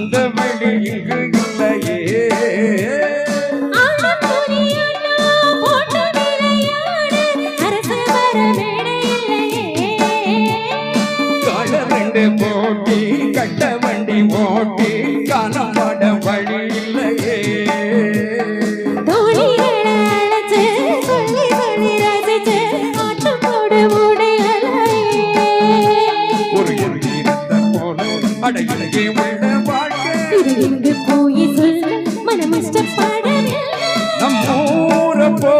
அந்த வழியில் இல்லையே. போட்டி கட்ட வண்டி போட்டி காணப்பட வழி இல்லையே. ஒரு உள்ள கொண்டு போய் சொல்ல. மனமிஷ்ட நம்மோர போ